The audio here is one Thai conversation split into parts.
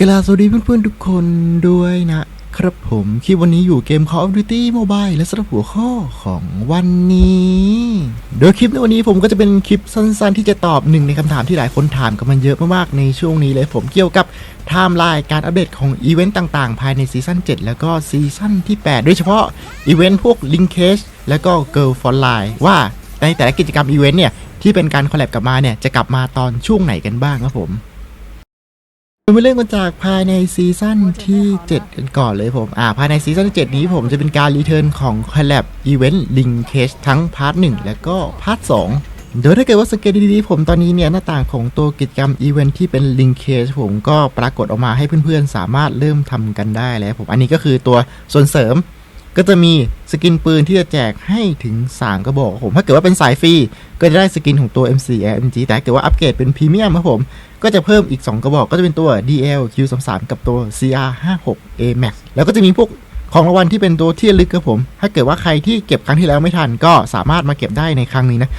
กราสวัสดีเพื่อนๆทุกคนด้วยนะครับผมคลิปวันนี้อยู่เกม Call of Duty Mobile และสำหรับหัวข้อของวันนี้ โดยคลิปในวันนี้ผมก็จะเป็นคลิปสั้นๆ ที่จะตอบหนึ่งในคำถามที่หลายคนถามกันมันเยอะมากๆ ในช่วงนี้เลยผมเกี่ยวกับไทม์ไลน์การอัปเดตของอีเวนต์ต่างๆ ภายในซีซั่น7 แล้วก็ซีซั่นที่ 8 โดยเฉพาะอีเวนต์พวก Linkage แล้วก็ Girl for Line ว่าในแต่ละกิจกรรมอีเวนต์เนี่ยที่เป็นการคอลแลบกลับมาเนี่ยจะกลับมาตอนช่วงไหนกันบ้างครับผม มาเริ่มกันจากภายในซีซั่นที่ 7 กันก่อนเลยผม อ่า ภายในซีซั่นที่ 7 นี้ผมจะเป็นการรีเทิร์นของคอลแลบอีเวนต์ลิงเคชทั้งพาร์ท1และก็พาร์ท2โดยถ้าเกิดว่าสังเกตดีๆผมตอนนี้เนี่ย หน้าต่างของตัวกิจกรรมอีเวนต์ที่เป็นลิงเคชผมก็ปรากฏออกมาให้เพื่อนๆ สามารถเริ่มทำกันได้แล้วผม อันนี้ก็คือตัวส่วนเสริม ก็จะมีสกินปืนที่จะแจกให้ถึง3กระบอกผม ถ้าเกิดว่าเป็นสายฟรีก็จะได้สกินของตัว M4 MG แต่ถ้าเกิดว่าอัปเกรดเป็นพรีเมียมครับผม ก็จะเพิ่มอีก 2 กระบอกก็จะเป็นตัว DL Q33 กับตัว CR56 A Max แล้วก็จะมีพวกของรางวัลที่เป็นตัวที่ลึกครับผม ถ้าเกิดว่าใครที่เก็บครั้งที่แล้วไม่ทันก็สามารถมาเก็บได้ในครั้งนี้นะ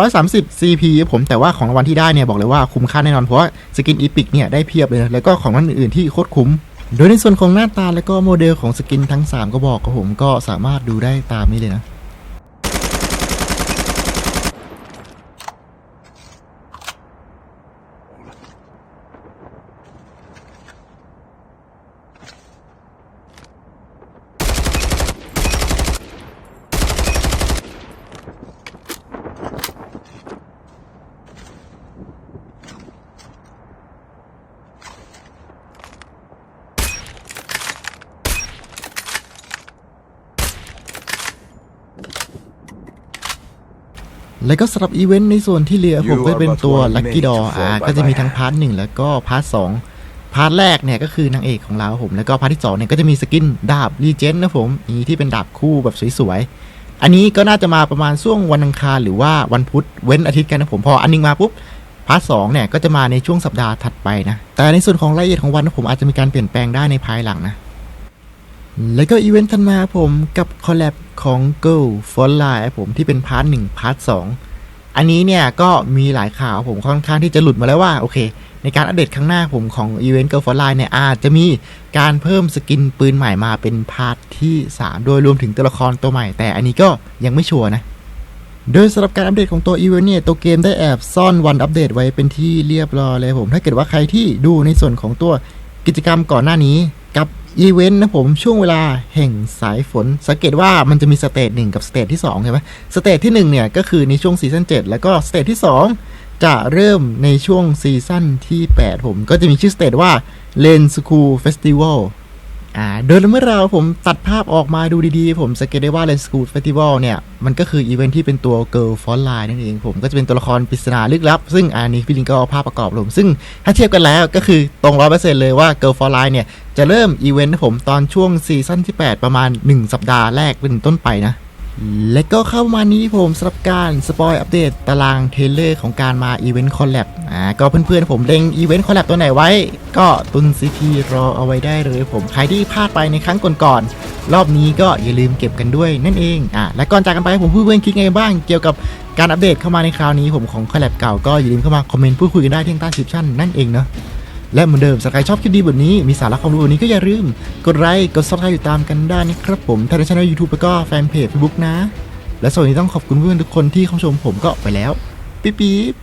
330 CP ครับผม แต่ว่าของรางวัลที่ได้เนี่ยบอกเลยว่าคุ้มค่าแน่นอน เพราะว่าสกินอีพิกเนี่ยได้เพียบเลยนะ แล้วก็ของรางวัลอื่นๆที่โคตรคุ้ม โดยในส่วนของหน้าตาและก็โมเดลของสกินทั้ง 3 ก็บอกกับผมก็สามารถดูได้ตามนี้เลยนะ แล้วก็สำหรับอีเวนต์ในส่วนที่เหลือผมก็จะเป็นตัว Lucky Door อ่าก็จะมีทั้งพาร์ทหนึ่งแล้วก็พาร์ทสองพาร์ทแรกเนี่ยก็คือนางเอกของเราครับผมแล้วก็พาร์ทที่สองเนี่ยก็จะมีสกินดาบรีเจนนะผมนี่ที่เป็นดาบคู่แบบสวยๆ อันนี้ก็น่าจะมาประมาณช่วงวันอังคารหรือว่าวันพุธเว้นอาทิตย์กันนะผมพออันนึงมาปุ๊บ พาร์ทสองเนี่ยก็จะมาในช่วงสัปดาห์ถัดไปนะ แต่ในส่วนของรายละเอียดของวันนะผมอาจจะมีการเปลี่ยนแปลงได้ในภายหลังนะ แล้วก็อีเวนต์ทันมาผมกับคอลแลบของ Go for Life ผมที่เป็นพาร์ทหนึ่งพาร์ทสอง อันนี้เนี่ยก็มีหลายข่าวผมค่อนข้างที่จะหลุดมาแล้วว่าโอเค ในการอัปเดตครั้งหน้าผมของอีเวนต์ Go for Life เนี่ยอาจจะมีการเพิ่มสกินปืนใหม่มาเป็นพาร์ทที่ 3 โดยรวมถึงตัวละครตัวใหม่ แต่อันนี้ก็ยังไม่ชัวร์นะโดยสำหรับการอัปเดตของตัวอีเวนต์เนี่ย ตัวเกมได้แอบซ่อนวันอัปเดตไว้เป็นที่เรียบร้อยเลยผม ถ้าเกิดว่าใครที่ดูในส่วนของตัวกิจกรรมก่อนหน้านี้ อีเวนต์นะผมช่วงเวลาแห่งสายฝน สังเกตว่ามันจะมีสเตจหนึ่งกับสเตจที่2ใช่ไหมสเตจที่1เนี่ยก็คือในช่วงซีซั่น7แล้วก็สเตจที่ 2 จะเริ่มในช่วงซีซั่นที่ 8 ผมก็จะมีชื่อสเตจว่าเลนสคูลเฟสติวัล อ่าโดยเมื่อเราผมตัดภาพออกมาดูดีๆ ผมสังเกตได้ว่า Lens School Festival เนี่ย มันก็คืออีเวนท์ที่เป็นตัว Girl f o n Line นั่นเอง ผมก็จะเป็นตัวละครปริศนาลึกลับ ซึ่งอันนี้พี่ลิงก็เอาภาพประกอบลงซึ่งถ้าเทียบกันแล้วก็คือตรงร้อยเปอร์เซ็นต์เลยว่า Girl f o n Line เนี่ย จะเริ่มอีเวนท์ผมตอนช่วงซีซั่นที่ 8 ประมาณ 1 สัปดาห์แรกเป็นต้นไปนะ และก็เข้ามานี้ผมสำหรับการสปอยอัปเดตตารางเทเลอร์ของการมาอีเวนต์คอลแลบอ่าก็เพื่อนๆผมเล็งอีเวนต์คอลแลบตัวไหนไว้ ก็ตุนซีทีรอเอาไว้ได้เลยผมใครที่พลาดไปในครั้งก่อนๆรอบนี้ก็อย่าลืมเก็บกันด้วยนั่นเองอ่าและก่อนจากกันไปผมพูดเพื่อนคิดไงบ้างเกี่ยวกับการอัปเดตเข้ามาในคราวนี้ผมของคอลแลบเก่าก็อย่าลืมเข้ามาคอมเมนต์พูดคุยกันได้ที่ใต้คลิปชั่นนั่นเองเนาะ และเหมือนเดิมสกายชอบคลิปดีแบบนี้มีสาระความรู้แบบนี้ก็อย่าลืม กดไลค์กดซับสไครต์ติดตามกันได้นะครับผมทางช่องยูทูบแล้วก็แฟนเพจเฟซบุ๊กนะ และส่วนนี้ต้องขอบคุณเพื่อนทุกคนที่เข้าชมผมก็ไปแล้ว ปิ๊บปิ๊บ